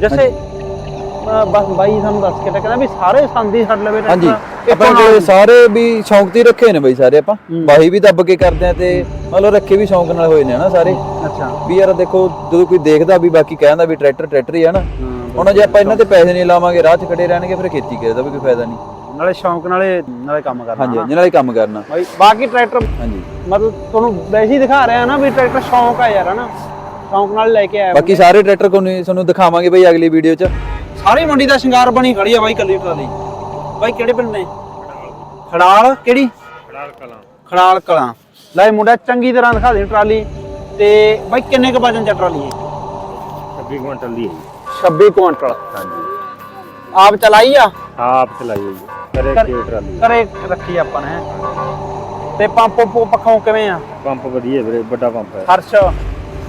ਜੈਸੇ ਬਸ ਬਾਈ ਸਾਨੂੰ ਦੱਸ ਕੇ ਤਾਂ ਕਹਿੰਦਾ ਵੀ ਸਾਰੇ ਸੰਦੀ ਛੱਡ ਲਵੇ ਹਾਂਜੀ। ਆਪਣੇ ਕੋਲੇ ਸਾਰੇ ਵੀ ਸ਼ੌਂਕ ਤੇ ਹੀ ਰੱਖੇ ਨੇ ਬਈ ਸਾਰੇ ਆਪਾਂ। ਹੂੰ। ਬਾਹੀ ਵੀ ਦੱਬ ਕੇ ਕਰਦੇ ਆ ਤੇ ਮਤਲਬ ਰੱਖੇ ਵੀ ਸ਼ੌਂਕ ਨਾਲ ਹੋਏ ਨੇ ਨਾ ਸਾਰੇ। ਅੱਛਾ। ਵੀ ਯਾਰ ਦੇਖੋ ਜਦੋਂ ਕੋਈ ਦੇਖਦਾ ਵੀ ਬਾਕੀ ਕਹਿੰਦਾ ਵੀ ਟਰੈਕਟਰ ਟਰੈਕਟਰ ਹੀ ਆ ਨਾ। ਹੁਣ ਜੇ ਆਪਾਂ ਇਹਨਾਂ ਤੇ ਪੈਸੇ ਨਹੀਂ ਲਾਵਾਂਗੇ ਰਾਹ 'ਚ ਖੜੇ ਰਹਿਣਗੇ ਫਿਰ ਖੇਤੀ ਕਰੇ ਦਾ ਵੀ ਕੋਈ ਫਾਇਦਾ ਨਹੀਂ। ਨਾਲੇ ਸ਼ੌਂਕ ਨਾਲੇ ਨਾਲੇ ਕੰਮ ਕਰਨਾ ਹਾਂਜੀ ਜਿਹਨਾਂ ਨਾਲ ਕੰਮ ਕਰਨਾ। ਬਾਈ ਬਾਕੀ ਟਰੈਕਟਰ ਹਾਂਜੀ। ਮਤਲਬ ਤੁਹਾਨੂੰ ਵੈਸੇ ਹੀ ਦਿਖਾ ਰਿਹਾ ਨਾ ਵੀ ਟਰੈਕਟਰ ਸ਼ੌਂਕ ਆ ਯਾਰ ਹਨਾ। ਸ਼ੌਂਕ ਨਾਲ ਲੈ ਕੇ ਆਇਆ ਬਾਕੀ ਸਾਰੇ ਟਰੈਕਟਰ ਕੋਈ ਨਹੀਂ ਤੁਹਾਨੂੰ ਦਿਖਾਵਾਂਗੇ ਬਈ ਅਗਲੀ ਵੀਡੀਓ 'ਚ। ਸਾਰੀ ਮੰਡੀ ਦਾ ਸ਼ਿੰਗਾਰ ਬਣੀ ਖੜੀ ਆ ਬਾਈ ਕੱਲੀ ਟਰਾਲੀ ਬਾਈ ਕਿਹੜੇ ਪਿੰਡ ਨੇ? ਖੜਾਲ। ਕਿਹੜੀ? ਖੜਾਲ ਕਲਾਂ। ਖੜਾਲ ਕਲਾਂ। ਲੈ ਮੁੰਡਾ ਚੰਗੀ ਤਰ੍ਹਾਂ ਦਿਖਾ ਦੇ ਟਰਾਲੀ। ਤੇ ਬਾਈ ਕਿੰਨੇ ਕੁ ਵਜਨ ਚ ਟਰਾਲੀ ਹੈ? 26 ਕੁਇੰਟਲ ਦੀ ਹੈ ਜੀ। 26 ਕੁਇੰਟਲ ਹਾਂਜੀ। ਆਪ ਚਲਾਈ ਆ? ਆਪ ਚਲਾਈ ਹੋਈ ਹੈ। ਕਰੇ ਕਰ- ਕੇ ਟਰਾਲੀ? ਘਰੇ ਰੱਖੀ ਆਪਾਂ ਨੇ। ਤੇ ਪੰਪ ਪੁ ਪੱਖੋਂ ਕਿਵੇਂ ਆ? ਪੰਪ ਵਧੀਆ ਵੀਰੇ ਵੱਡਾ ਪੰਪ ਹੈ। ਹਰਸ਼।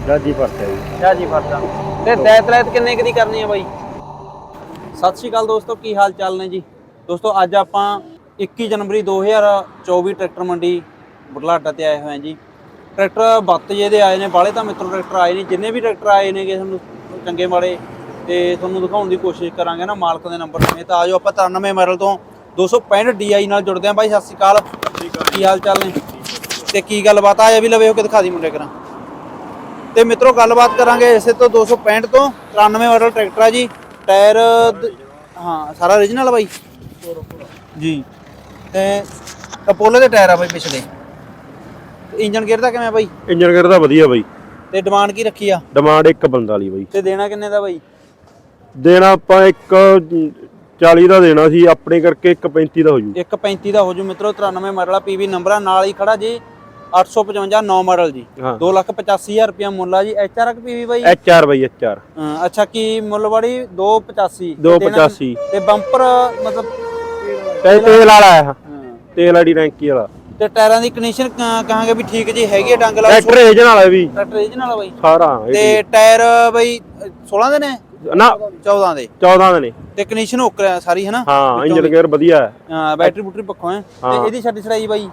ਜਾਜੀ ਭਰਤਾ ਹੈ ਜੀ। ਫਰਦਾ ਤੇ ਦੈਤ ਲੈਤ ਕਿੰਨੇ ਕੁ ਦੀ ਕਰਨੀ ਆ ਬਾਈ? ਸਤਿ ਸ਼੍ਰੀ ਅਕਾਲ ਦੋਸਤੋ, ਕੀ ਹਾਲ ਚਾਲ ਨੇ ਜੀ? ਦੋਸਤੋ, ਅੱਜ ਆਪਾਂ 21 ਜਨਵਰੀ 2024 ਟਰੈਕਟਰ ਮੰਡੀ ਬੁਢਲਾਡਾ ਤੇ ਆਏ ਹੋਏ ਹਾਂ ਜੀ। ਟਰੈਕਟਰ ਬੱਤ ਜੇ ਦੇ ਆਏ ਨੇ ਬਾਲੇ ਤਾਂ ਮਿੱਤਰੋ ਟਰੈਕਟਰ ਆਏ ਨੇ ਜਿੰਨੇ ਵੀ ਟਰੈਕਟਰ ਆਏ ਨੇਗੇ ਤੁਹਾਨੂੰ, ਚੰਗੇ ਮਾੜੇ, ਤੇ ਤੁਹਾਨੂੰ ਦਿਖਾਉਣ ਦੀ ਕੋਸ਼ਿਸ਼ ਕਰਾਂਗੇ ਨਾ ਮਾਲਕ ਦੇ ਨੰਬਰ ਸਮੇਤ ਆ ਜਾਓ ਆਪਾਂ 93 ਮਾਡਲ ਤੋਂ 265 DI ਨਾਲ ਜੁੜਦੇ ਆਂ। ਬਾਈ, ਸਤਿ ਸ਼੍ਰੀ ਅਕਾਲ। ਕੀ ਹਾਲ ਚਾਲ ਨੇ? ਤੇ ਕੀ ਗੱਲਬਾਤ ਆ? ਇਹ ਵੀ ਲਵੇ ਹੋ ਕੇ ਦਿਖਾ ਦੀ ਮੁੰਡੇ ਕਰਾਂ। ਤੇ ਮਿੱਤਰੋ ਗੱਲਬਾਤ ਕਰਾਂਗੇ ਇਸੇ ਤੋਂ 265 ਤੋਂ। 93 ਮਾਡਲ ਟਰੈਕਟਰ ਆ ਜੀ। ਟਾਇਰ ਦ- ਹਾਂ ਸਾਰਾ origignal ਆ ਬਾਈ? ਜੀ। ਤੇ ਅਪੋਲੋ ਦੇ ਟਾਇਰ ਆ ਬਾਈ ਪਿਛਲੇ। ਇੰਜਨ ਗੇਅਰ ਦਾ ਕਿਵੇਂ ਆ ਬਾਈ? ਇੰਜਨ ਕਰਦਾ ਵਧੀਆ ਬਾਈ। ਤੇ ਡਿਮਾਂਡ ਕੀ ਰੱਖੀ ਆ? ਡਿਮਾਂਡ 145 ਬਾਈ। ਤੇ ਦੇਣਾ ਕਿੰਨੇ ਦਾ ਬਾਈ? ਦੇਣਾ ਆਪਾਂ ਇੱਕ 40 ਦਾ ਦੇਣਾ ਸੀ। ਆਪਣੇ ਕਰਕੇ 135 ਦਾ ਹੋ ਜੂ। 135 ਦਾ ਹੋ ਜੂ ਮਿੱਤਰੋ। 93 ਮਾਡਲ ਆ ਪੀਵੀ ਨੰਬਰ ਨਾਲ ਹੀ ਖੜਾ ਜੀ 855 9 ਮਾਡਲ ਜੀ। ਹਾਂ। 285000 ਰੁਪਿਆ ਮੁੱਲ ਆ ਜੀ। ਐਚ ਆਰ ਪੀਵੀ ਬਾਈ? HR ਬਾਈ ਅਹ ਅੱਛਾ ਕੀ ਮੁੱਲ ਵਾਲੀ 285 285 ਤੇ ਬੰਪਰ ਮਤਲਬ ਤੇਲ ਵਾਲਾ ਹੈ। ਹਾਂ। ਤੇਲ ਵਾਲੀ ਰੈਂਕੀ ਵਾਲਾ। ਤੇ ਟਾਇਰਾਂ ਦੀ ਕੰਡੀਸ਼ਨ ਕਹਾਂਗੇ ਵੀ ਠੀਕ ਜੀ ਹੈਗੀ ਡੰਗ ਲਾ ਟਰੈਕਟਰ ਏਜਨ ਵਾਲਾ ਵੀ। ਟਰੈਕਟਰ ਨਾਲ ਆ ਬਾਈ। ਸਾਰਾ ਤੇ ਟਾਇਰ ਬਈ 16 ਦੇ ਨੇ? ਨਾ। 14 ਦੇ। 14 ਦੇ ਨੇ। ਤੇ ਕੰਡੀਸ਼ਨ ਓਕੇ ਸਾਰੀ ਹੈ ਨਾ ਹਾਂ ਇੰਜਨ ਗੇਅਰ ਵਧੀਆ ਹੈ। ਹਾਂ ਬੈਟਰੀ ਬੁਟਰੀ ਪੱਖੋਂ ਹੈ। ਤੇ। ਇਹਦੀ ਛੱਡੀ ਛੜਾਈ ਬਾਈ?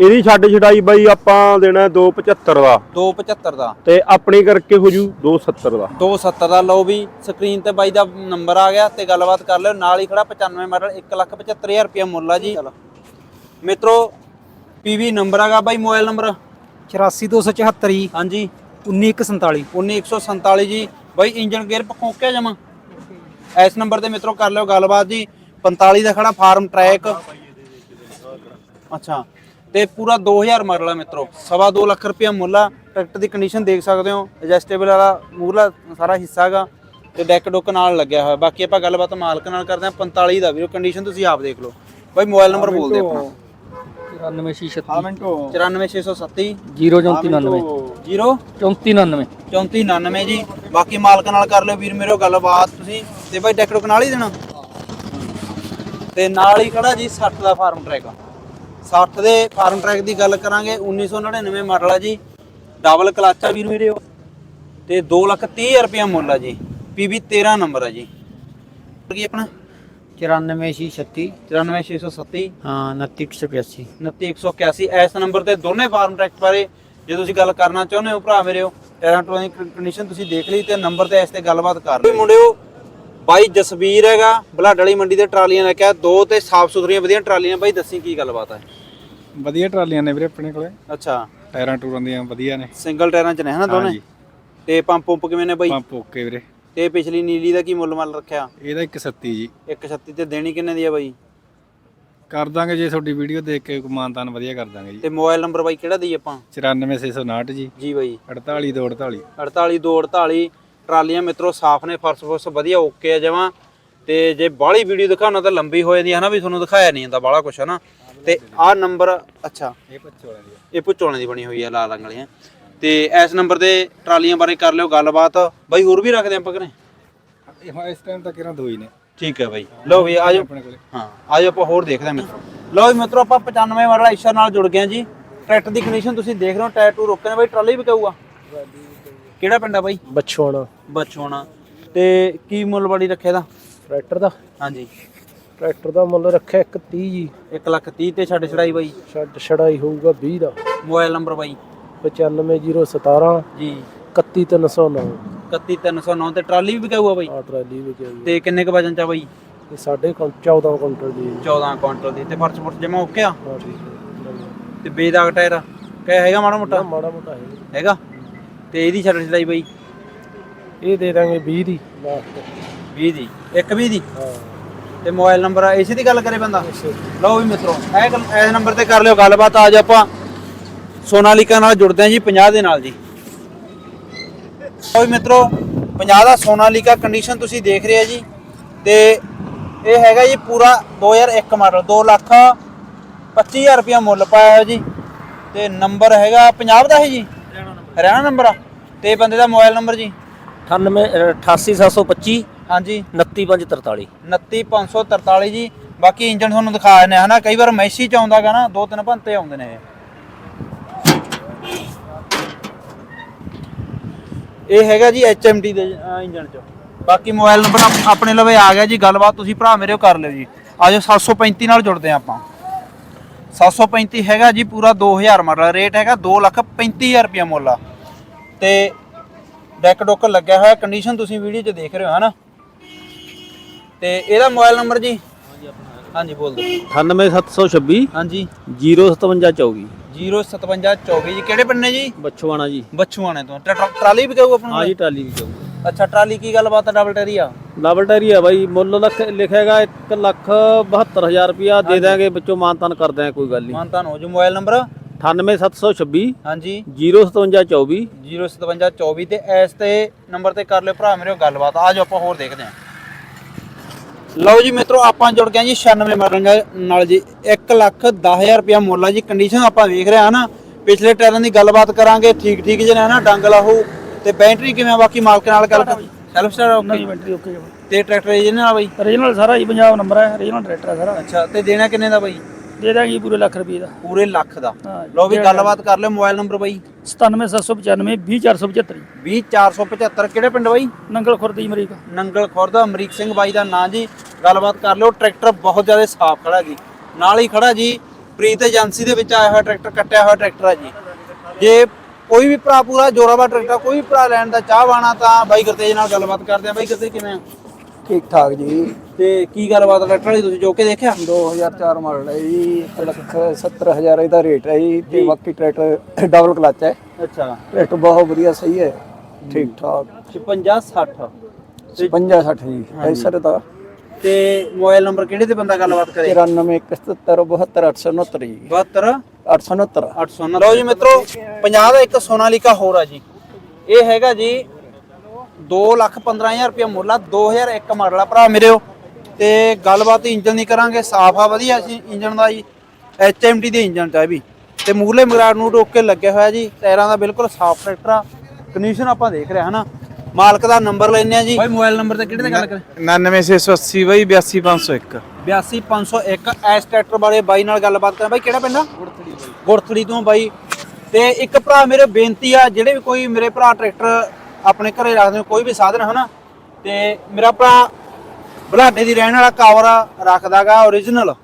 ਇਹਦੀ ਛੱਡ ਛਡਾਈ ਬਾਈ ਆਪਾਂ ਦੇਣਾ 275 ਦਾ। 275 ਦਾ। ਤੇ ਆਪਣੀ ਕਰਕੇ ਹੋ ਜੂ 270 ਦਾ। 270 ਦਾ। ਲਓ ਵੀ ਸਕਰੀਨ ਤੇ ਬਾਈ ਦਾ ਨੰਬਰ ਆ ਗਿਆ ਤੇ ਗੱਲਬਾਤ ਕਰ ਲਿਓ। ਨਾਲ ਹੀ ਖੜਾ 95 ਮਾਡਲ 175000 ਰੁਪਇਆ ਮੁੱਲ ਆ ਜੀ। ਮਿੱਤਰੋ ਪੀਵੀ ਨੰਬਰ ਆਗਾ ਬਾਈ ਮੋਬਾਈਲ ਨੰਬਰ 84274 ਜੀ। ਹਾਂਜੀ। 19147 19147 ਜੀ। ਬਾਈ ਇੰਜਨ ਗੇਅਰ ਪੱਖੋਂ ਕਿਆ ਜਮਾ। ਇਸ ਨੰਬਰ ਤੇ ਮਿੱਤਰੋ ਕਰ ਲਿਓ ਗੱਲਬਾਤ ਜੀ। 45 ਦਾ ਖੜਾ ਫਾਰਮ ਟਰੈਕ ਅੱਛਾ। ਤੇ ਪੂਰਾ 2000 ਮਾਡਲ ਆ ਮਿੱਤਰੋ। ਸਵਾ 2 ਲੱਖ ਰੁਪਇਆ ਮੁੱਲ ਆ। ਟਰੈਕਟਰ ਦੀ ਕੰਡੀਸ਼ਨ ਦੇਖ ਸਕਦੇ ਹੋ। ਐਡਜਸਟੇਬਲ ਵਾਲਾ ਮੂਰਲਾ ਸਾਰਾ ਹਿੱਸਾ ਹੈਗਾ। ਤੇ ਡੈਕ ਡੁੱਕ ਨਾਲ ਲੱਗਿਆ ਹੋਇਆ। ਬਾਕੀ ਆਪਾਂ ਗੱਲਬਾਤ ਮਾਲਕ ਨਾਲ ਕਰਦੇ ਆ 45 ਦਾ ਵੀਰੋ ਕੰਡੀਸ਼ਨ ਤੁਸੀਂ ਆਪ ਦੇਖ ਲਓ। ਬਾਈ ਮੋਬਾਈਲ ਨੰਬਰ ਬੋਲ ਦਿਓ ਆਪਣਾ। 94636 94637 03499 0 3499 3499 ਜੀ। ਬਾਕੀ ਮਾਲਕ ਨਾਲ ਕਰ ਲਿਓ ਵੀਰ ਮੇਰੇ ਗੱਲਬਾਤ ਤੁਸੀਂ। ਤੇ ਬਾਈ ਡੈਕ ਡੁੱਕ ਨਾਲ ਹੀ ਦੇਣਾ? ਤੇ ਨਾਲ ਹੀ ਖੜਾ ਜੀ 60 ਦਾ ਫਾਰਮ ਟਰੈਕ 60 ਦੇ ਫਾਰਮ ਟਰੈਕ ਦੀ ਗੱਲ ਕਰਾਂਗੇ 1999 ਮਾਡਲ ਆ ਜੀ। ਡਬਲ ਕਲਚ ਆ ਵੀਰ ਮੇਰੇ ਤੇ 2 ਲੱਖ 30 ਰੁਪਏ ਮੁੱਲ ਆ ਜੀ। ਪੀਬੀ 13 ਨੰਬਰ ਆ ਜੀ। ਕੀ ਆਪਣਾ? 94636 94637 ਹਾਂ 29185 29181 ਇਸ ਨੰਬਰ ਤੇ ਦੋਨੇ ਫਾਰਮ ਟਰੈਕ ਬਾਰੇ ਜੇ ਤੁਸੀਂ ਗੱਲ ਕਰਨਾ ਚਾਹੁੰਦੇ ਹੋ ਭਰਾ ਮੇਰਿਓ ਟੈਰਾਂ ਟੂਰਾਂ ਦੀ ਕੰਡੀਸ਼ਨ ਤੁਸੀਂ ਦੇਖ ਲਈ ਤੇ ਨੰਬਰ ਤੇ ਇਸ ਤੇ ਗੱਲਬਾਤ ਕਰ ਲਓ ਮੁੰਡਿਓ ਬਾਈ ਜਸਵੀਰ ਹੈਗਾ ਬਲਾਡ ਵਾਲੀ ਮੰਡੀ ਤੇ ਟਰਾਲੀਆਂ ਲੈ ਕੇ ਦੋ ਤੇ ਸਾਫ਼ ਸੁਥਰੀਆਂ ਵਧੀਆ ਟਰਾਲੀਆਂ ਬਾਈ ਦੱਸੀ ਕੀ ਗੱਲਬਾਤ ਹੈ? ਵਧੀਆ ਟਰਾਲੀਆਂ ਨੇ ਵੀਰੇ ਆਪਣੇ ਕੋਲੇ। ਅੱਛਾ। ਟਾਇਰਾਂ ਟੂਰਾਂ ਦੀਆਂ ਵਧੀਆ ਨੇ। ਸਿੰਗਲ ਟਾਇਰਾਂ ਚ ਨੇ ਹਨਾ ਦੋਨੇ? ਹਾਂਜੀ। ਤੇ ਪੰਪ ਪੰਪ ਕਿਵੇਂ ਨੇ ਬਾਈ? ਪੰਪ ਓਕੇ ਵੀਰੇ। ਤੇ ਪਿਛਲੀ ਨੀਲੀ ਦਾ ਕੀ ਮੁੱਲ ਮੱਲ ਰੱਖਿਆ? ਇਹਦਾ 137 ਜੀ। 136 ਤੇ ਦੇਣੀ ਕਿੰਨੇ ਦੀ ਆ ਬਾਈ? ਕਰ ਦਾਂਗੇ ਜੇ ਤੁਹਾਡੀ ਵੀਡੀਓ ਦੇਖ ਕੇ ਮਾਨਤਾਨ ਵਧੀਆ ਕਰ ਦਾਂਗੇ ਜੀ। ਤੇ ਮੋਬਾਈਲ ਨੰਬਰ ਬਾਈ ਕਿਹੜਾ ਦਈ ਆਪਾਂ? 94659 ਜੀ। ਜੀ ਬਾਈ। 48248 48 ਦੋ 48 ਟਰਾਲੀਆਂ ਮਿੱਤਰੋ ਸਾਫ਼ ਨੇ ਫਰਸ਼ ਫੁਰਸ਼ ਵਧੀਆ ਓਕੇ ਆ ਜਮਾਂ। ਤੇ ਜੇ ਬਾਹਲੀ ਵੀਡੀਓ ਦਿਖਾਉਣਾ ਤਾਂ ਲੰਬੀ ਹੋ ਜਾਂਦੀ ਹੈ ਨਾ ਵੀ ਤੁਹਾਨੂੰ ਦਿਖਾਇਆ ਨਹੀਂ ਜਾਂਦਾ ਬਾਹਲਾ ਕੁਛ ਹੈ ਨਾ? ਤੇ ਆਹ ਨੰਬਰ ਅੱਛਾ। ਇਹ 25 ਵਾਲਾ ਦੀ ਇਹ ਪੁੱਚੋਲਾਂ ਦੀ ਬਣੀ ਹੋਈ ਹੈ ਲਾਲ ਰੰਗ ਵਾਲੀਆਂ। ਤੇ ਇਸ ਨੰਬਰ ਤੇ ਟਰਾਲੀਆਂ ਬਾਰੇ ਕਰ ਲਿਓ ਗੱਲਬਾਤ। ਬਾਈ ਹੋਰ ਵੀ ਰੱਖਦੇ ਆਪਾਂ ਕਰੇ ਇਸ ਟਾਈਮ ਤੱਕ ਇਹਨਾਂ ਦੋ ਹੀ ਨੇ। ਠੀਕ ਹੈ ਬਾਈ। ਲਓ ਵੀ ਆਜੋ। ਹਾਂ ਆਜੋ ਆਪਾਂ ਹੋਰ ਦੇਖਦੇ ਹਾਂ ਮਿੱਤਰੋ। ਲਓ ਜੀ ਮਿੱਤਰੋ ਆਪਾਂ 95 ਵਾਲਾ ਇਸ਼ਰ ਨਾਲ ਜੁੜ ਗਏ ਹਾਂ ਜੀ। ਟਰੈਕਟਰ ਦੀ ਕੰਡੀਸ਼ਨ ਤੁਸੀਂ ਦੇਖ ਰਹੇ ਹੋ ਟਾਇਰ ਟੂ ਰੋਕੇ ਨੇ ਬਾਈ ਟਰਾਲੀ ਵੀ ਕਹੂਗਾ ਕਿਹੜਾ ਪਿੰਡ ਆ ਬਾਈ? ਬਛੋਣਾ। ਬਚੋਣਾ ਤੇ ਕੀ ਮੁੱਲ ਬੜੀ ਰੱਖੇ ਦਾ ਟਰੈਕਟਰ ਦਾ। ਹਾਂਜੀ। ਟਰੈਕਟਰ ਦਾ ਮੁੱਲ ਰੱਖਿਆ 130 ਜੀ। 1 ਲੱਖ 30 ਤੇ ਛੱਡ ਛੜਾਈ ਬਾਈ। ਛੱਡ ਛੜਾਈ ਹੋਊਗਾ 20 ਦਾ। ਮੋਬਾਈਲ ਨੰਬਰ ਬਾਈ। 95017 ਜੀ। 31309 31309 ਤੇ ਟਰਾਲੀ ਵੀ ਵਿਕਾਊ ਆ ਬਾਈ? ਆ ਟਰਾਲੀ ਵੀ ਜੀ ਤੇ ਕਿੰਨੇ ਕ ਵਜਨ ਚ ਆ ਬਾਈ? ਇਹ ਸਾਡੇ ਕੋਲ 14 ਕੁਇੰਟਲ ਦੀ। ਹੈ ਜੀ 14 ਕੁਇੰਟਲ ਦੀ। ਤੇ ਫਰਸ਼ ਫੁਰਸ਼ ਜਮਾ ਓਕੇ ਆ? ਹਾਂ ਠੀਕ ਹੈ। ਤੇ ਬੇਦਾਗ ਟਾਇਰ ਕਹਿ ਹੈਗਾ ਮਾੜਾ ਮੋਟਾ? ਮਾੜਾ ਮੋਟਾ ਹੈ। ਹੈਗਾ? ਤੇ ਇਹਦੀ ਛੱਡ ਛੜਾਈ ਬਾਈ? ਇਹ ਦੇ ਦਾਂਗੇ 20 ਦੀ। ਲਾਸਟ 20 ਦੀ। ਇੱਕ 20 ਦੀ? ਹਾਂ। ਤੇ ਮੋਬਾਈਲ ਨੰਬਰ ਆ ਇਸੇ ਦੀ ਗੱਲ ਕਰੇ ਬੰਦਾ? ਲਓ ਵੀ ਮਿੱਤਰੋ ਇਹ ਗੱਲ ਇਸ ਨੰਬਰ ਤੇ ਕਰ ਲਿਓ ਗੱਲਬਾਤ। ਅੱਜ ਆਪਾਂ ਸੋਨਾਲੀਕਾ ਨਾਲ ਜੁੜਦੇ ਹਾਂ ਜੀ 50 ਦੇ ਨਾਲ ਜੀ। ਲਓ ਵੀ ਮਿੱਤਰੋ 50 ਦਾ ਸੋਨਾਲੀਕਾ ਕੰਡੀਸ਼ਨ ਤੁਸੀਂ ਦੇਖ ਰਹੇ ਹੋ ਜੀ। ਤੇ ਇਹ ਹੈਗਾ ਜੀ ਪੂਰਾ 2001 ਮਾਡਲ 2 ਲੱਖ 25000 ਰੁਪਇਆ ਮੁੱਲ ਪਾਇਆ ਹੋਇਆ ਜੀ। ਤੇ ਨੰਬਰ ਹੈਗਾ ਪੰਜਾਬ ਦਾ ਹੈ ਜੀ। ਹਰਿਆਣਾ ਨੰਬਰ ਆ ਤੇ ਬੰਦੇ ਦਾ ਮੋਬਾਈਲ ਨੰਬਰ ਜੀ? 98 88725 ਹਾਂਜੀ। 29543 29543 ਜੀ। ਬਾਕੀ ਇੰਜਨ ਤੁਹਾਨੂੰ ਦਿਖਾ ਦਿੰਦੇ ਆ ਹਨਾ? ਕਈ ਵਾਰ ਮੈਸੀ ਚ ਆਉਂਦਾਗਾ ਨਾ ਦੋ ਤਿੰਨ ਭੰਤੇ ਆਉਂਦੇ ਨੇ ਇਹ। ਹੈਗਾ ਜੀ HMT ਦੇ ਇੰਜਨ ਚ। ਬਾਕੀ ਮੋਬਾਈਲ ਨੰਬਰ ਆਪਣੇ ਲਵੇ ਆ ਗਿਆ ਜੀ ਗੱਲਬਾਤ ਤੁਸੀਂ ਭਰਾ ਮੇਰੇ ਕਰ ਲਿਓ ਜੀ। ਆਜੋ 735 ਨਾਲ ਜੁੜਦੇ ਆਪਾਂ। 735 ਹੈਗਾ ਜੀ ਪੂਰਾ 2000 ਮਾਡਲ। ਰੇਟ ਹੈਗਾ 235000 ਰੁਪਇਆ ਮੁੱਲ ਆ। ਤੇ ਡੈਕ ਡੁੱਕ ਲੱਗਿਆ ਹੋਇਆ ਕੰਡੀਸ਼ਨ ਤੁਸੀਂ ਵੀਡੀਓ 'ਚ ਦੇਖ ਰਹੇ ਹੋ ਹਨਾ? ਤੇ ਇਹਦਾ ਮੋਬਾਈਲ ਨੰਬਰ ਜੀ? ਹਾਂਜੀ ਬੋਲ ਦਿਓ। 98726 ਹਾਂਜੀ। 05724 05724 ਜੀ। ਕਿਹੜੇ ਪਿੰਡ ਨੇ ਜੀ? ਬੱਚਵਾਣਾ ਜੀ। ਬੱਚੂਆਣੇ ਤੋਂ। ਟਰਾ- ਟਰਾਲੀ ਵੀ ਕਹੂ ਆਪਣਾ ਹਾਂ ਜੀ ਟਰਾਲੀ ਵੀ ਜਾਊਗਾ ਅੱਛਾ ਟਰਾਲੀ ਕੀ ਗੱਲਬਾਤ ਆ ਡਬਲ ਟੈਰੀ ਆ? ਡਬਲ ਟਾਇਰੀ ਆ ਬਾਈ ਮੁੱਲ ਲੱਖ ਲਿਖਿਆਗਾ 1 ਲੱਖ 72000 ਰੁਪਿਆ ਦੇ ਦਾਂਗੇ ਵਿੱਚੋਂ ਮਾਨਤਾਨ ਕਰ ਦਾਂਗੇ ਕੋਈ ਗੱਲ ਨਹੀਂ। ਮਾਨਤਾਨ ਹੋ ਜੂ ਮੋਬਾਈਲ ਨੰਬਰ? 98726 ਹਾਂਜੀ। 05724 05724 ਤੇ ਇਸ ਤੇ ਨੰਬਰ ਤੇ ਕਰ ਲਿਓ ਭਰਾ ਮੇਰੇ ਗੱਲਬਾਤ। ਆ ਜਾਓ ਆਪਾਂ ਹੋਰ ਦੇਖਦੇ ਹਾਂ। ਲਓ ਜੀ ਮਿੱਤਰੋ ਆਪਾਂ ਜੁੜ ਗਏ ਜੀ 96 ਮਾਡਲ ਨਾਲ ਜੀ। 1 ਲੱਖ 10000 ਰੁਪਇਆ ਮੁੱਲ ਆ ਜੀ ਕੰਡੀਸ਼ਨ ਆਪਾਂ ਵੇਖ ਰਹੇ ਹਾਂ ਨਾ। ਪਿਛਲੇ ਟਾਇਰਾਂ ਦੀ ਗੱਲਬਾਤ ਕਰਾਂਗੇ ਠੀਕ ਠੀਕ ਜਿਹੇ ਨੇ ਨਾ ਡੰਗ ਲਾਹੂ। ਤੇ ਬੈਟਰੀ ਕਿਵੇਂ ਆ? ਬਾਕੀ ਮਾਲਕ ਨਾਲ ਗੱਲ ਕਰ self start okay battery okay ਤੇ ਟਰੈਕਟਰ ਇਹਦੇ ਨਾਲ ਬਾਈ? ਰੀਜਨਲ ਸਾਰਾ ਹੀ ਪੰਜਾਬ ਨੰਬਰ ਹੈ ਰੀਜਨਲ ਟਰੈਕਟਰ ਹੈ ਸਾਰਾ। ਅੱਛਾ ਤੇ ਦੇਣਾ ਕਿੰਨੇ ਦਾ ਬਾਈ? ਦੇ ਦਾਂਗੇ ਜੀ ਪੂਰੇ ਲੱਖ ਰੁਪਏ ਦਾ। ਪੂਰੇ ਲੱਖ ਦਾ। ਹਾਂ, ਲਓ ਵੀ ਗੱਲਬਾਤ ਕਰ ਲਿਓ ਮੋਬਾਈਲ ਨੰਬਰ ਬਾਈ। 97795 20475 20475 ਕਿਹੜੇ ਪਿੰਡ ਬਾਈ? ਨੰਗਲ ਖੁਰਦ ਜੀ ਅਮਰੀਕਾ। ਨੰਗਲ ਖੁਰਦ ਅਮਰੀਕ ਸਿੰਘ ਬਾਈ ਦਾ ਨਾਂ ਜੀ। ਗੱਲਬਾਤ ਕਰ ਲਿਓ ਟਰੈਕਟਰ ਬਹੁਤ ਜ਼ਿਆਦਾ ਸਾਫ਼ ਖੜਾ ਜੀ। ਨਾਲ ਹੀ ਖੜਾ ਜੀ ਪ੍ਰੀਤ ਏਜੰਸੀ ਦੇ ਵਿੱਚ ਆਇਆ ਹੋਇਆ ਟਰੈਕਟਰ ਕੱਟਿਆ ਹੋਇਆ ਟਰੈਕਟਰ ਆ ਜੀ। ਜੇ ਕੋਈ ਵੀ ਭਰਾ ਪੂਰਾ ਜੋਰਾਵਾ ਟਰੈਕਟਰ ਕੋਈ ਵੀ ਭਰਾ ਲੈਣ ਦਾ ਚਾਹਵਾਨਾ ਤਾਂ ਬਾਈ ਗੁਰਤੇਜ ਨਾਲ ਗੱਲਬਾਤ ਕਰਦੇ ਆ। ਬਾਈ ਗੁਰਤੇਜ ਕਿਵੇਂ ਆ? ਠੀਕ ਠਾਕ ਜੀ। ਤੇ ਕੀ ਗੱਲਬਾਤ ਆ ਟਰੈਕਟਰ ਵਾਲੀ? ਤੁਸੀਂ ਜੋ ਕੇ ਦੇਖਿਆ? 2004 ਮਾਡਲ ਹੈ ਜੀ 1 ਲੱਖ 70000 ਇਹਦਾ ਰੇਟ ਹੈ ਜੀ ਤੇ ਬਾਕੀ ਟਰੈਕਟਰ ਡਬਲ ਕਲਚ ਹੈ। ਅੱਛਾ। ਟਰੈਕਟਰ ਬਹੁਤ ਵਧੀਆ ਸਹੀ ਹੈ। ਠੀਕ ਠਾਕ। 56 60 55 60 ਜੀ ਐਸਰ ਦਾ ਤੇ ਮੋਬਾਈਲ ਨੰਬਰ ਕਿਹੜੇ ਤੇ ਬੰਦਾ ਗੱਲਬਾਤ ਕਰੇ? 9317722869 ਜੀ। 72 869 800 ਲਓ ਜੀ ਮਿੱਤਰੋ 50 ਦਾ ਇੱਕ ਸੋਨਾਲੀਕਾ ਹੋਰ ਆ ਜੀ। ਇਹ ਹੈਗਾ ਜੀ 2 ਲੱਖ 15000 ਰੁਪਏ ਮੁੱਲ ਆ 2001 ਮਾਡਲ ਆ ਭਰਾ ਮੇਰਿਓ ਤੇ ਗੱਲਬਾਤ ਇੰਜਨ ਦੀ ਕਰਾਂਗੇ ਸਾਫ਼ ਆ ਵਧੀਆ ਸੀ ਇੰਜਨ ਦਾ ਜੀ HMT ਦੇ ਇੰਜਨ ਚ ਵੀ। ਤੇ ਮੂਹਰਲੇ ਮਗਰਾੜ ਨੂੰ ਰੋਕ ਕੇ ਲੱਗਿਆ ਹੋਇਆ ਜੀ ਟਾਇਰਾਂ ਦਾ ਬਿਲਕੁਲ ਸਾਫ਼ ਟਰੈਕਟਰ ਆ। ਕੰਡੀਸ਼ਨ ਆਪਾਂ ਦੇਖ ਰਹੇ ਹਾਂ ਹਨਾ। ਮਾਲਕ ਦਾ ਨੰਬਰ ਲੈਣੇ ਆ ਜੀ। ਬਾਈ ਮੋਬਾਈਲ ਨੰਬਰ ਤੇ ਕਿਹੜੇ ਤੇ ਗੱਲ ਕਰੇ 99680 ਬਾਈ 82501 82501 ਐਸ ਟਰੈਕਟਰ ਬਾਰੇ ਬਾਈ ਨਾਲ ਗੱਲਬਾਤ ਕਰਾਂ। ਬਾਈ ਕਿਹੜਾ ਪਿੰਡ ਆ? ਗੁੜਥੜੀ ਗੁੜਥੜੀ ਤੋਂ ਬਾਈ। ਤੇ ਇੱਕ ਭਰਾ ਮੇਰੇ ਬੇਨਤੀ ਆ ਜਿਹੜੇ ਵੀ ਕੋਈ ਮੇਰੇ ਭਰਾ ਟਰੈਕਟਰ ਆਪਣੇ ਘਰੇ ਰੱਖਦੇ ਹੋ ਕੋਈ ਵੀ ਸਾਧਨ ਹਨਾ? ਤੇ ਮੇਰਾ ਭਰਾ ਬਲਾਡੇ ਦੀ ਰਹਿਣ ਵਾਲਾ ਕਵਰ ਰੱਖਦਾਗਾ origignal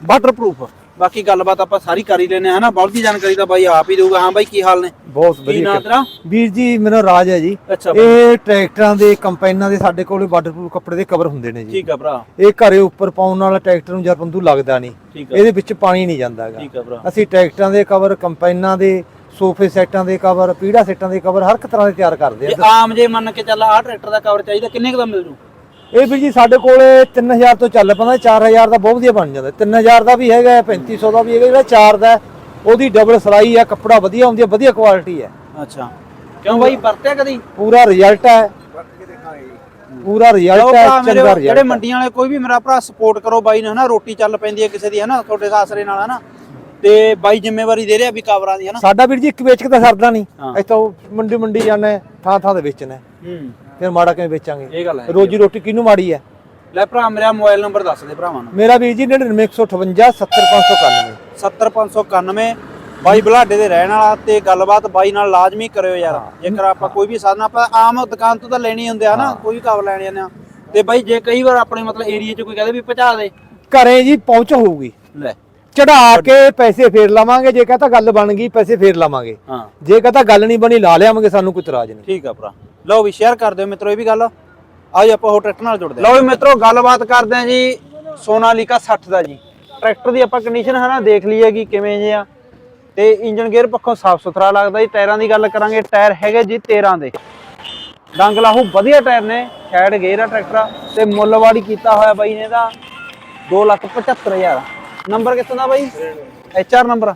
ਵਾਟਰਪ੍ਰੂਫ ਬਾਕੀ ਗੱਲਬਾਤ ਆਪਾਂ ਸਾਰੀ ਕਰ ਹੀ ਲੈਨੇ ਹਨਾ? ਬਹੁਤ ਜਾਣਕਾਰੀ ਤਾਂ ਬਾਈ ਆਪ ਹੀ ਦੇਊਗਾ। ਹਾਂ ਬਾਈ ਕੀ ਹਾਲ ਨੇ? ਬਹੁਤ ਵਧੀਆ ਤੇਰਾ? ਵੀਰ ਜੀ ਮੇਰਾ ਰਾਜ ਹੈ ਜੀ। ਇਹ ਟਰੈਕਟਰਾਂ ਦੇ ਕੰਪਾਈਨਾਂ ਦੇ ਸਾਡੇ ਕੋਲ ਵਾਟਰਪ੍ਰੂਫ ਕੱਪੜੇ ਦੇ ਕਵਰ ਹੁੰਦੇ ਨੇ ਜੀ। ਠੀਕ ਆ ਭਰਾ। ਇਹ ਘਰੇ ਉੱਪਰ ਪਾਉਣ ਨਾਲ ਟਰੈਕਟਰ ਨੂੰ ਜਰਪੰਦੂ ਲੱਗਦਾ ਨਹੀਂ ਇਹਦੇ ਵਿੱਚ ਪਾਣੀ ਨਹੀਂ ਆ ਭਰਾ। ਅਸੀਂ ਟਰੈਕਟਰਾਂ ਦੇ ਕਵਰ ਕੰਪਾਈਨਾਂ ਦੇ ਸੋਫੇ ਸੈਟਾਂ ਦੇ ਕਵਰ ਪੀੜਾ ਸੈਟਾਂ ਦੇ ਕਵਰ ਹਰ ਇੱਕ ਤਰ੍ਹਾਂ ਦੇ ਤਿਆਰ ਕਰਦੇ ਆ। ਆਮ ਜੇ ਮੰਨ ਕੇ ਚੱਲ ਆਹ ਟਰੈਕਟਰ ਦਾ ਕਵਰ ਚਾਹੀਦਾ ਕਿੰਨੇ ਕੁ ਦਾ ਮਿਲ ਜੂ? ਇਹ ਵੀਰ ਜੀ ਸਾਡੇ ਕੋਲ 3000 ਤੋਂ ਚੱਲ ਪੈਂਦਾ 4000 ਦਾ ਬਹੁਤ ਵਧੀਆ ਬਣ ਜਾਂਦਾ। 3000 ਦਾ ਵੀ ਹੈਗਾ 3500 ਦਾ ਵੀ ਹੈਗਾ ਜਿਹੜਾ 4 ਦਾ ਉਹਦੀ ਡਬਲ ਸਲਾਈ ਹੈ ਕੱਪੜਾ ਵਧੀਆ ਹੁੰਦੀ ਹੈ ਵਧੀਆ ਕੁਆਲਿਟੀ ਹੈ। ਅੱਛਾ। ਕਿਉਂ ਬਾਈ ਵਰਤਿਆ ਕਦੀ? ਪੂਰਾ ਰਿਜ਼ਲਟ ਹੈ। ਪੂਰਾ ਰਿਜ਼ਲਟ ਹੈ ਚੰਗਾ ਜਿਹੜੇ ਰਿਜ਼ਲਟ ਮੰਡੀਆਂ ਵਾਲੇ ਕੋਈ ਵੀ ਮੇਰਾ ਭਰਾ ਸਪੋਰਟ ਕਰੋ ਬਾਈ ਨੂੰ ਹਨਾ ਰੋਟੀ ਚੱਲ ਪੈਂਦੀ ਹੈ ਕਿਸੇ ਦੀ ਹਨਾ ਤੁਹਾਡੇ ਸਾਸਰੇ ਨਾਲ ਹਨਾ। ਤੇ ਬਾਈ ਜ਼ਿੰਮੇਵਾਰੀ ਦੇ ਰਿਹਾ ਵੀ ਕਵਰਾਂ ਦੀ ਹਨਾ। ਸਾਡਾ ਵੀਰ ਜੀ ਇੱਕ ਵੇਚ ਕੇ ਤਾਂ ਸਰਦਾ ਨਹੀਂ। ਹਾਂ। ਇੱਥੋਂ ਮੰਡੀ ਮੰਡੀ ਜਾਣਾ ਥਾਂ ਥਾਂ ਤੇ ਵੇਚਣਾ। ਹੈ। ਫਿਰ ਮਾੜਾ ਕਿਵੇਂ ਵੇਚਾਂਗੇ? ਇਹ ਗੱਲ ਹੈ। ਰੋਜੀ ਰੋਟੀ ਕਿਹਨੂੰ ਮਾੜੀ ਹੈ? ਲੈ ਭਰਾ ਮੇਰਾ ਮੋਬਾਈਲ ਨੰਬਰ ਦੱਸ ਦੇ ਭਰਾਵਾਂ ਨੂੰ। ਮੇਰਾ ਵੀਰ ਜੀ 99158 70591 70591 ਬਾਈ ਬਲਾਡੇ ਦੇ ਰਹਿਣ ਵਾਲਾ ਤੇ ਗੱਲਬਾਤ ਬਾਈ ਨਾਲ ਲਾਜ਼ਮੀ ਕਰਿਓ ਯਾਰ। ਜੇਕਰ ਆਪਾਂ ਕੋਈ ਵੀ ਸਾਧਨ ਆਪਾਂ ਆਮ ਦੁਕਾਨ ਤੋਂ ਤਾਂ ਲੈਣੀ ਹੁੰਦੇ ਆ ਨਾ ਕੋਈ ਕਵਰ ਲੈਣੇ ਜਾਂਦੇ ਆ। ਤੇ ਬਾਈ ਜੇ ਕਈ ਵਾਰ ਆਪਣੇ ਮਤਲਬ ਏਰੀਆ 'ਚ ਕੋਈ ਕਹਦੇ ਵੀ ਪਹੁੰਚਾ ਦੇ। ਘਰੇ ਜੀ ਪਹੁੰਚ ਹੋਊਗੀ। ਲੈ। ਚੜਾ ਕੇ ਪੈਸੇ ਫੇਰ ਲਵਾਂਗੇ ਜੇ ਕਹਤਾ ਗੱਲ ਬਣ ਗਈ ਪੈਸੇ ਫੇਰ ਲਵਾਂਗੇ। ਹਾਂ। ਜੇ ਕਹਤਾ ਗੱਲ ਨਹੀਂ ਬਣੀ ਲਾ ਲਿਆਵਾਂਗੇ ਸਾਨੂੰ ਕੋਈ ਇਤਰਾਜ਼ ਨਹੀਂ। ਠੀਕ ਆ ਭਰਾ। ਲਓ ਵੀ ਸ਼ੇਅਰ ਕਰ ਦਿਓ ਮਿੱਤਰੋ ਇਹ ਵੀ ਗੱਲ। ਆਓ ਜੀ ਆਪਾਂ ਹੋਰ ਟਰੈਕਟਰ ਨਾਲ ਜੁੜਦੇ ਹਾਂ। ਲਓ ਵੀ ਮਿੱਤਰੋ ਗੱਲਬਾਤ ਕਰਦੇ ਹਾਂ ਜੀ ਸੋਨਾਲੀਕਾ 60 ਦਾ ਜੀ। ਟਰੈਕਟਰ ਦੀ ਆਪਾਂ ਕੰਡੀਸ਼ਨ ਹੈ ਨਾ ਦੇਖ ਲਈਏ ਕਿ ਕਿਵੇਂ ਜੇ ਆ। ਤੇ ਇੰਜਨ ਗੇਅਰ ਪੱਖੋਂ ਸਾਫ਼ ਸੁਥਰਾ ਲੱਗਦਾ ਜੀ। ਟਾਇਰਾਂ ਦੀ ਗੱਲ ਕਰਾਂਗੇ ਟਾਇਰ ਹੈਗੇ ਜੀ 13 ਦੇ। ਡੰਗ ਲਾਹੂ ਵਧੀਆ ਟਾਇਰ ਨੇ ਸਾਈਡ ਗੇਅਰ ਆ ਟਰੈਕਟਰ ਤੇ ਮੁੱਲਵਾੜੀ ਕੀਤਾ ਹੋਇਆ ਬਾਈ ਨੇ ਇਹਦਾ 275000 ਨੰਬਰ ਕਿੱਥੋਂ ਦਾ ਬਾਈ? ਐਚ ਆਰ ਨੰਬਰ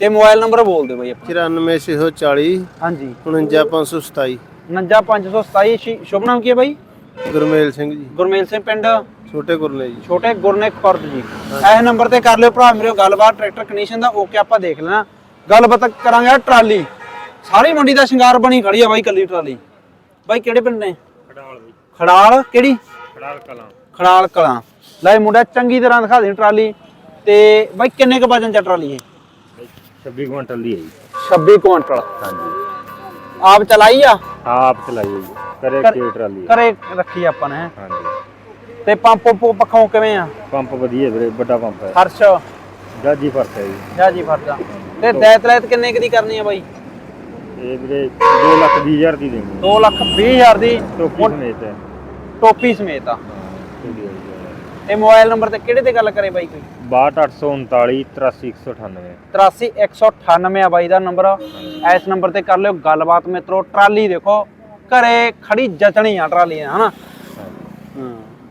ਤੇ ਮੋਬਾਈਲ ਨੰਬਰ ਬੋਲ ਦਿਓ ਬਾਈ ਆਪਾਂ। 94640 ਹਾਂਜੀ। 49527 59527 ਸ਼ਿ- ਸ਼ੁਭ ਨਾਮ ਕੀ ਹੈ ਬਾਈ? ਗੁਰਮੇਲ ਸਿੰਘ ਜੀ। ਗੁਰਮੇਲ ਸਿੰਘ ਪਿੰਡ? ਛੋਟੇ ਗੁਰਨੇ ਜੀ। ਛੋਟੇ ਗੁਰਨੇ ਖੁਰਦ ਜੀ। ਇਸ ਨੰਬਰ ਤੇ ਕਰ ਲਿਓ ਭਰਾ ਮੇਰੇ ਗੱਲਬਾਤ ਟਰੈਕਟਰ ਕੰਡੀਸ਼ਨ ਦਾ ਓਕੇ ਆਪਾਂ ਦੇਖ ਲੈਣਾ। ਗੱਲਬਾਤ ਕਰਾਂਗੇ ਟਰਾਲੀ। ਸਾਰੀ ਮੰਡੀ ਦਾ ਸ਼ਿੰਗਾਰ ਬਣੀ ਖੜੀ ਆ ਬਾਈ ਕੱਲੀ ਟਰਾਲੀ। ਬਾਈ ਕਿਹੜੇ ਪਿੰਡ ਨੇ? ਖੜਾਲ ਬਾਈ ਖੜਾਲ ਕਿਹੜੀ? ਖੜਾਲ ਕਲਾਂ। ਖੜਾਲ ਕਲਾਂ। ਲੈ ਮੁੰਡਾ ਚੰਗੀ ਤਰ੍ਹਾਂ ਦਿਖਾ ਦੇ ਟਰਾਲੀ। ਤੇ ਬਾਈ ਕਿੰਨੇ ਕ ਵਜਨ ਚ ਆ ਟਰਾਲੀ ਇਹ? 26 ਕੁਇੰਟਲ ਦੀ ਹੈ ਜੀ। 26 ਕੁਇੰਟਲ। ਹਾਂਜੀ। ਆਪ ਚਲਾਈ ਆ? ਆਪ ਚਲਾਈ ਹੈ ਕਰੇ ਕਰ- ਕੇ ਟਰਾਲੀ ਘਰੇ ਰੱਖੀ ਆਪਾਂ ਨੇ ਹਾਂਜੀ। ਤੇ ਪੰਪ ਪੰਪ ਪੱਖੋਂ ਕਿਵੇਂ ਆ? ਪੰਪ ਵਧੀਆ ਵੀਰੇ ਵੱਡਾ ਪੰਪ ਹੈ। ਹਰਸ਼ ਜਾਜੀ ਫ਼ਰਕ ਹੈ ਜੀ। ਜਾ ਜੀ ਫਰਦਾ ਤੇ ਦੈਤ ਲੈਤ ਕਿੰਨੇ ਕੁ ਦੀ ਕਰਨੀ ਆ ਬਾਈ? ਇਹ ਵੀਰੇ 2 ਲੱਖ 20 ਹਜ਼ਾਰ ਦੀ ਦੇਣੀ 2 ਲੱਖ 20 ਹਜ਼ਾਰ ਦੀ। ਟੋਪੀ ਸਮੇਤ ਹੈ। ਟੋਪੀ ਸਮੇਤ ਆ। ਹੈ ਤੇ ਮੋਬਾਈਲ ਨੰਬਰ ਤੇ ਕਿਹੜੇ ਤੇ ਗੱਲ ਕਰੇ ਬਾਈ ਕੋਈ? 62839 83198 83198 ਆ ਬਾਈ ਦਾ ਨੰਬਰ। ਇਸ ਨੰਬਰ ਤੇ ਕਰ ਲਿਓ ਗੱਲਬਾਤ ਮਿੱਤਰੋ ਟਰਾਲੀ ਦੇਖੋ ਘਰੇ ਖੜੀ ਜਚਣੀ ਆ ਟਰਾਲੀ ਹਨਾ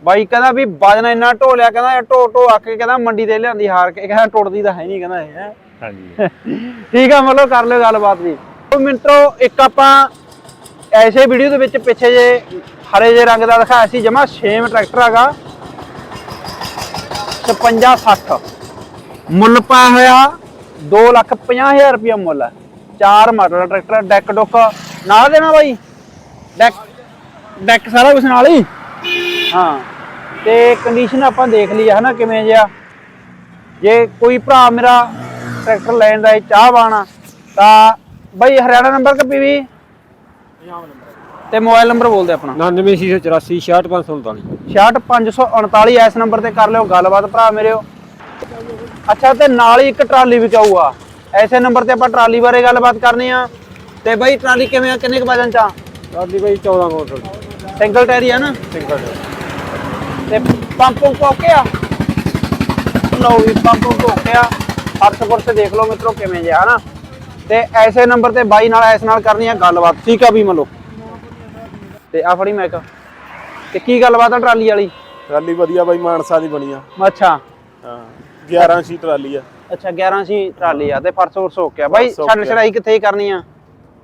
ਬਾਈ ਕਹਿੰਦਾ ਵੀ ਵਜਨ ਇੰਨਾ ਢੋ ਲਿਆ ਕਹਿੰਦਾ ਢੋ ਢੋ ਆ ਕੇ ਕਹਿੰਦਾ ਮੰਡੀ ਤੇ ਲਿਆਂਦੀ ਹਾਰ ਕੇ ਕਹਿੰਦਾ ਟੁੱਟਦੀ ਤਾਂ ਹੈ ਨਹੀਂ ਕਹਿੰਦਾ ਇਹ। ਹਾਂਜੀ। ਠੀਕ ਆ ਮਤਲਬ ਕਰ ਲਿਓ ਗੱਲਬਾਤ ਉਹ ਮਿੱਤਰੋ ਇੱਕ ਆਪਾਂ ਐਸੇ ਵੀਡੀਓ ਦੇ ਵਿੱਚ ਪਿੱਛੇ ਜੇ ਹਰੇ ਜੇ ਰੰਗ ਦਾ ਦਿਖਾਇਆ ਸੀ ਜਮਾ ਸੇਮ ਟਰੈਕਟਰ ਹੈਗਾ। 56 60 ਮੁੱਲ ਪਾਇਆ ਹੋਇਆ 2 ਲੱਖ 50 ਹਜ਼ਾਰ ਰੁਪਇਆ ਮੁੱਲ ਹੈ। ਚਾਰ ਮਾਡਲ ਟਰੈਕਟਰ ਡੈਕ ਡੁੱਕ। ਨਾਲ ਦੇਣਾ ਬਾਈ? ਡੈਕ ਡੈਕ ਸਾਰਾ ਕੁਝ ਨਾਲ ਹੀ? ਹਾਂ। ਤੇ ਕੰਡੀਸ਼ਨ ਆਪਾਂ ਦੇਖ ਲਈ ਹੈ ਨਾ ਕਿਵੇਂ ਜਿਆ ਜੇ ਕੋਈ ਭਰਾ ਮੇਰਾ ਟਰੈਕਟਰ ਲੈਣ ਦਾ ਇਹ ਚਾਹਵਾਨ ਤਾਂ ਬਾਈ ਹਰਿਆਣਾ ਨੰਬਰ ਕਿ ਪੀਵੀ? ਤੇ ਮੋਬਾਈਲ ਨੰਬਰ ਬੋਲ ਦੇ ਆਪਣਾ 99684 66549 66549 ਇਸ ਨੰਬਰ ਤੇ ਕਰ ਲਿਓ ਗੱਲਬਾਤ ਭਰਾ ਮੇਰਿਓ ਅੱਛਾ ਤੇ ਨਾਲ ਹੀ ਇੱਕ ਟਰਾਲੀ ਵਿਕਾਊਗਾ ਐਸੇ ਨੰਬਰ ਤੇ ਆਪਾਂ ਟਰਾਲੀ ਬਾਰੇ ਗੱਲਬਾਤ ਕਰਨੀ ਆ। ਤੇ ਬਾਈ ਟਰਾਲੀ ਕਿਵੇਂ ਆ ਕਿੰਨੇ ਕੁ ਵਜਨ ਚ ਆ? ਸਾਡੀ ਬਾਈ 14 ਕੁਇੰਟਲ ਸਿੰਗਲ ਟਾਇਰ ਹੀ ਆ ਨਾ? ਸਿੰਗਲ ਤੇ ਪੰਪ ਪੰਪ ਓਕੇ ਆ? ਲਓ ਵੀ ਪੰਪ ਪੰਪ ਓਕੇ ਆ। ਫਰਸ਼ ਫੁਰਸ਼ ਦੇਖ ਲਓ ਮਿੱਤਰੋ ਕਿਵੇਂ ਜਿਆ ਹਨਾ? ਤੇ ਐਸੇ ਨੰਬਰ ਤੇ ਬਾਈ ਨਾਲ ਐਸ ਨਾਲ ਕਰਨੀ ਆ ਗੱਲਬਾਤ। ਠੀਕ ਆ ਵੀ ਮੰਨ ਤੇ ਆ ਫੜੀ ਮੈਕ ਤੇ ਕੀ ਗੱਲਬਾਤ ਆ ਟਰਾਲੀ ਵਾਲੀ? ਟਰਾਲੀ ਵਧੀਆ ਬਾਈ ਮਾਨਸਾ ਦੀ ਬਣੀ ਆ। ਅੱਛਾ। ਹਾਂ 11 ਸੀ ਟਰਾਲੀ ਆ। ਅੱਛਾ 11 ਸੀ ਟਰਾਲੀ ਆ ਤੇ ਫਰਸ਼ ਫੁਰਸ਼ ਓਕੇ ਆ ਬਾਈ ਛੱਡ। ਛੜਾਈ ਕਿੱਥੇ ਕਰਨੀ ਆ?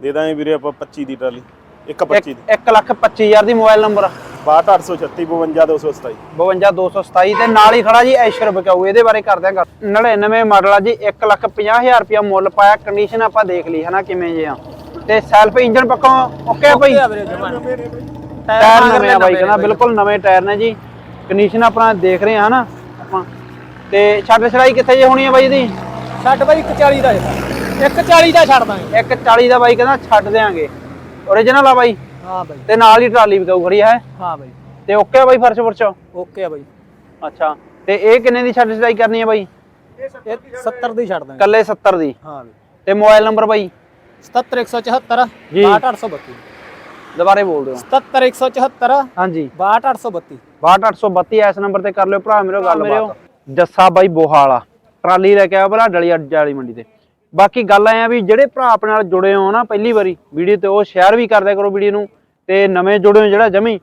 ਦੇ ਦਾਂਗੇ ਵੀਰੇ ਆਪਾਂ 25 ਦੀ ਟਰਾਲੀ 125 ਦੀ। 1 ਲੱਖ 25000 ਦੀ ਮੋਬਾਈਲ ਨੰਬਰ। 62836 52227 52227 ਤੇ ਨਾਲ ਹੀ ਖੜਾ ਜੀ ਐਸ਼ਰ ਬਕਾਊ ਇਹਦੇ ਬਾਰੇ ਕਰਦੇ ਆਂ ਗੱਲ। 99 ਮਾਡਲ ਆ ਜੀ 1 ਲੱਖ 50000 ਰੁਪਇਆ ਮੁੱਲ ਪਾਇਆ। ਕੰਡੀਸ਼ਨ ਆਪਾਂ ਦੇਖ ਲਈ ਹਨਾ ਕਿਵੇਂ ਜੇ ਆ। ਤੇ ਸੈਲਫ ਇੰਜਨ ਪੱਖੋਂ ਓਕੇ ਭਾਈ ਟਾਇਰ ਨਵੇਂ ਆ ਬਾਈ ਕਹਿੰਦਾ ਬਿਲਕੁਲ ਨਵੇਂ ਟਾਇਰ ਨੇ ਜੀ। ਕੰਡੀਸ਼ਨ ਆਪਣਾ ਦੇਖ ਰਹੇ ਆ ਹਨਾ। ਆਪਾਂ ਤੇ ਛੱਡ ਛੜਾਈ ਕਿੱਥੇ ਜੇ ਹੋਣੀ ਆ ਬਾਈ ਇਹਦੀ? ਛੱਡ ਬਾਈ 140 ਦਾ 140 ਦਾ ਛੱਡ ਦਾਂਗੇ। 140 ਦਾ ਬਾਈ ਕਹਿੰਦਾ ਛੱਡ ਦੇਾਂਗੇ ਓਰੀਜਨਲ ਆ ਬਾਈ? ਹਾਂ ਬਾਈ। ਤੇ ਨਾਲ ਹੀ ਟਰਾਲੀ ਵਿਕਾਊ ਖੜੀ ਹੈ? ਹਾਂ ਬਾਈ। ਤੇ ਓਕੇ ਆ ਬਾਈ ਫਰਸ਼ ਫੁਰਸ਼? ਓਕੇ ਆ ਬਾਈ। ਅੱਛਾ। ਤੇ ਇਹ ਕਿੰਨੇ ਦੀ ਛੱਡ ਛੜਾਈ ਕਰਨੀ ਹੈ ਬਾਈ? ਇਹ 70 ਦੀ ਛੱਡ ਦਾਂਗੇ। ਕੱਲੇ 70 ਦੀ? ਹਾਂ ਬਾਈ। ਤੇ ਮੋਬਾਈਲ ਨੰਬਰ ਬਾਈ? 77174 ਜੀ। 62832 ਦੁਬਾਰੇ ਬੋਲ ਦਿਓ। 77174 ਹਾਂਜੀ। 62832 62832 ਇਸ ਨੰਬਰ ਤੇ ਕਰ ਲਿਓ ਭਰਾ ਮੇਰੇ ਗੱਲ ਬਾਤ ਜੱਸਾ ਬਾਈ ਬੋਹਾ ਵਾਲਾ ਟਰਾਲੀ ਲੈ ਕੇ ਆਇਆ ਭਲਾ ਡਲੀ ਅੱਡ ਵਾਲੀ ਮੰਡੀ ਤੇ। ਬਾਕੀ ਗੱਲ ਐ ਆ ਵੀ ਜਿਹੜੇ ਭਰਾ ਆਪਣੇ ਨਾਲ ਜੁੜੇ ਹੋ ਨਾ ਪਹਿਲੀ ਵਾਰੀ ਵੀਡੀਓ ਤੇ ਉਹ ਸ਼ੇਅਰ ਵੀ ਕਰਦਿਆ ਕਰੋ ਵੀਡੀਓ ਨੂੰ ਤੇ ਨਵੇਂ ਜੁੜੇ ਹੋ ਜਿਹੜਾ ਜਮੀ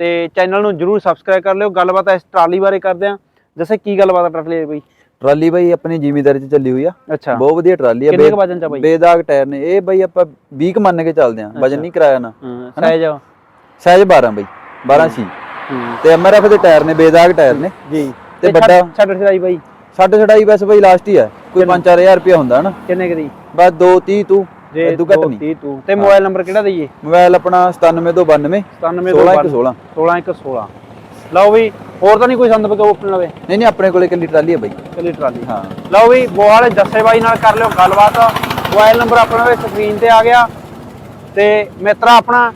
ਤੇ ਚੈਨਲ ਨੂੰ ਜਰੂਰ ਸਬਸਕ੍ਰਾਈਬ ਕਰ ਲਿਓ। ਗੱਲਬਾਤ ਇਸ ਟਰਾਲੀ ਬਾਰੇ ਕਰਦੇ ਆ। ਜੈਸੇ ਕੀ ਗੱਲਬਾਤ ਆ ਟਰਾਲੀ ਬਾਈ? ਟਰਾਲੀ ਬਾਈ ਆਪਣੀ ਜ਼ਿਮੀਦਾਰੀ 'ਚ ਚੱਲੀ ਹੋਈ ਆ। ਅੱਛਾ। ਬਹੁਤ ਵਧੀਆ ਟਰਾਲੀ ਆ। ਕਿੰਨੇ ਕੁ ਵਜਨ ਚ ਬਾਈ? ਬੇਦਾਗ ਟਾਇਰ ਨੇ। ਇਹ ਬਾਈ ਆਪਾਂ 20 ਕ ਮੰਨ ਕੇ ਚੱਲਦੇ ਆ। ਵਜਨ ਨਹੀਂ ਕਰਾਇਆ ਨਾ। ਸਾਈਜ਼ ਸਾਈਜ਼ 12 ਬਾਈ। 12 ਸੀ ਤੇ ਐਮਆਰਐਫ ਦੇ ਟਾਇਰ ਨੇ ਬੇਦਾਗ ਟਾਇਰ ਨੇ। ਜੀ। ਤੇ ਵੱਡਾ ਛੱਡ ਛੜਾਈ ਬਾਈ। ਛੱਡ ਛੜਾਈ ਬਸ ਬਾਈ ਲਾਸਟ ਹੀ ਆ ਕੋਈ 5-4000 ਰੁਪਇਆ ਹੁੰਦਾ ਹਨਾ ਕਿੰਨੇ ਕੁ ਦੀ? ਬਸ 2-30 ਤੂੰ ਜੇ ਇਦੋਂ ਘੱਟ ਨਹੀਂ। 30 ਤੂੰ। ਤੇ ਮੋਬਾਈਲ ਨੰਬਰ ਕਿਹੜਾ ਦਈਏ? ਮੋਬਾਈਲ ਆਪਣਾ 97292 97 16 16 ਇੱਕ 16 ਲਓ ਵੀ ਹੋਰ ਤਾਂ ਨਹੀਂ ਕੋਈ ਸੰਦ ਬਕਾ ਆਪਣੇ ਲਵੇ ਨਹੀਂ ਨਹੀਂ ਆਪਣੇ ਕੋਲੇ ਇਕੱਲੀ ਟਰਾਲੀ ਆ ਬਾਈ। ਕੱਲੀ ਟਰਾਲੀ। ਹਾਂ। ਲਓ ਵੀ ਬੋਹਾਲੇ ਜੱਸੇ ਬਾਈ ਨਾਲ ਕਰ ਲਿਓ ਗੱਲਬਾਤ। ਮੋਬਾਈਲ ਨੰਬਰ ਆਪਣਾ ਵੀ ਸਕਰੀਨ ਤੇ ਆ ਗਿਆ। ਤੇ ਮਿੱਤਰਾ ਆਪਣਾ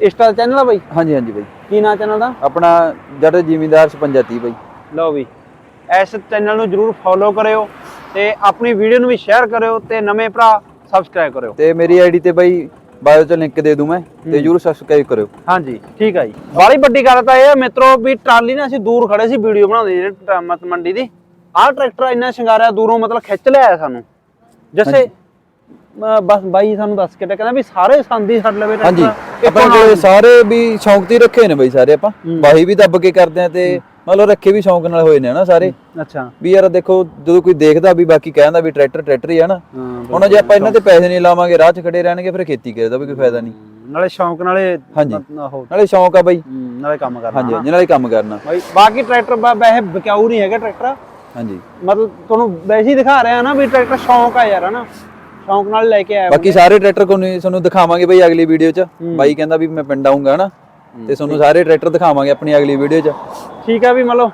ਇੰਸਟਾ ਚੈਨਲ ਆ ਬਾਈ? ਹਾਂਜੀ ਹਾਂਜੀ ਬਾਈ। ਕੀ ਨਾਂ ਚੈਨਲ ਦਾ? ਆਪਣਾ ਜੱਟ ਜ਼ਿਮੀਂਦਾਰ 5630 ਬਾਈ। ਲਓ ਵੀ ਇਸ ਚੈਨਲ ਨੂੰ ਜਰੂਰ ਫੋਲੋ ਕਰਿਓ ਤੇ ਆਪਣੀ ਵੀਡੀਓ ਨੂੰ ਵੀ ਸ਼ੇਅਰ ਕਰਿਓ ਤੇ ਨਵੇਂ ਭਰਾ ਸਬਸਕ੍ਰਾਈਬ ਕਰਿਓ। ਤੇ ਮੇਰੀ ਆਈਡੀ ਤੇ ਬਾਈ ਬਾਇਓ ਚ ਲਿੰਕ ਦੇ ਦੂੰ ਮੈਂ ਤੇ ਜਰੂਰ ਸਬਸਕ੍ਰਾਈਬ ਕਰਿਓ। ਹਾਂਜੀ ਠੀਕ ਆ ਜੀ। ਬਾਲੀ ਵੱਡੀ ਗੱਲ ਤਾਂ ਇਹ ਮਿੱਤਰੋ ਵੀ ਟਰਾਲੀ ਨਾਲ ਅਸੀਂ ਦੂਰ ਖੜੇ ਸੀ ਵੀਡੀਓ ਬਣਾਉਂਦੇ ਜਿਹੜੇ ਮਤ ਮੰਡੀ ਦੀ। ਆਹ ਟਰੈਕਟਰ ਇੰਨਾ ਸ਼ਿੰਗਾਰਿਆ ਦੂਰੋਂ ਮਤਲਬ ਖਿੱਚ ਲਿਆਇਆ ਸਾਨੂੰ। ਜੱਸੇ ਬਸ ਬਾਈ ਸਾਨੂੰ ਦੱਸ ਕੇ ਕਹਿੰਦਾ ਵੀ ਸਾਰੇ ਸੰਦੀ ਛੱਡ ਲਵੇ ਹਾਂਜੀ। ਆਪਣੇ ਕੋਲੇ ਸਾਰੇ ਵੀ ਸ਼ੌਂਕ ਤੇ ਰੱਖੇ ਨੇ ਬਈ ਸਾਰੇ ਆਪਾਂ। ਬਾਹੀ ਵੀ ਦੱਬ ਕੇ ਕਰਦੇ ਆ ਤੇ ਮਤਲਬ ਰੱਖੇ ਵੀ ਸ਼ੌਂਕ ਨਾਲ ਹੋਏ ਨੇ ਨਾ ਸਾਰੇ। ਅੱਛਾ। ਵੀ ਯਾਰ ਦੇਖੋ ਜਦੋਂ ਕੋਈ ਦੇਖਦਾ ਵੀ ਬਾਕੀ ਕਹਿੰਦਾ ਵੀ ਟਰੈਕਟਰ ਟਰੈਕਟਰ ਹੀ ਆ ਨਾ ਹੁਣ ਜੇ ਆਪਾਂ ਇਹਨਾਂ ਤੇ ਪੈਸੇ ਨਹੀਂ ਲਾਵਾਂਗੇ ਰਾਹ 'ਚ ਖੜੇ ਰਹਿਣਗੇ ਫਿਰ ਖੇਤੀ ਕਰੇ ਦਾ ਵੀ ਕੋਈ ਫਾਇਦਾ ਨਹੀਂ। ਨਾਲੇ ਸ਼ੌਂਕ ਨਾਲੇ ਹਾਂਜੀ। ਨਾਲੇ ਸ਼ੌਂਕ ਆ ਬਈ। ਨਾਲੇ ਕੰਮ ਕਰਨਾ। ਹਾਂਜੀ ਜਿਹਨਾਂ ਨਾਲ ਕੰਮ ਕਰਨਾ। ਬਾਈ ਬਾਕੀ ਟਰੈਕਟਰ ਵੈਸੇ ਵਿਕਾਊ ਨਹੀਂ ਹੈਗਾ ਟਰੈਕਟਰ। ਹਾਂਜੀ। ਮਤਲਬ ਤੁਹਾਨੂੰ ਵੈਸੇ ਹੀ ਦਿਖਾ ਰਿਹਾ ਨਾ ਵੀ ਟਰੈਕਟਰ ਸ਼ੌਂਕ ਆ ਯਾਰ ਹਨਾ। ਸ਼ੌਂਕ ਨਾਲ ਲੈ ਕੇ ਆਇਆ ਬਾਕੀ ਸਾਰੇ ਟਰੈਕਟਰ ਕੋ ਨਹੀਂ ਤੁਹਾਨੂੰ ਦਿਖਾਵਾਂਗੇ ਬਈ ਅਗਲੀ ਵੀਡੀਓ 'ਚ। ਬਾਈ ਕਹਿੰਦਾ ਵੀ ਮੈਂ ਪਿੰਡ ਆਉਂਗਾ ਹਨਾ। ਤੇ ਤੁਹਾਨੂੰ ਸਾਰੇ ਟਰੈਕਟਰ ਦਿਖਾਵਾਂਗੇ ਆਪਣੀ ਅਗਲੀ ਵੀਡੀਓ 'ਚ। ਠੀਕ ਆ ਵੀ ਮਤਲਬ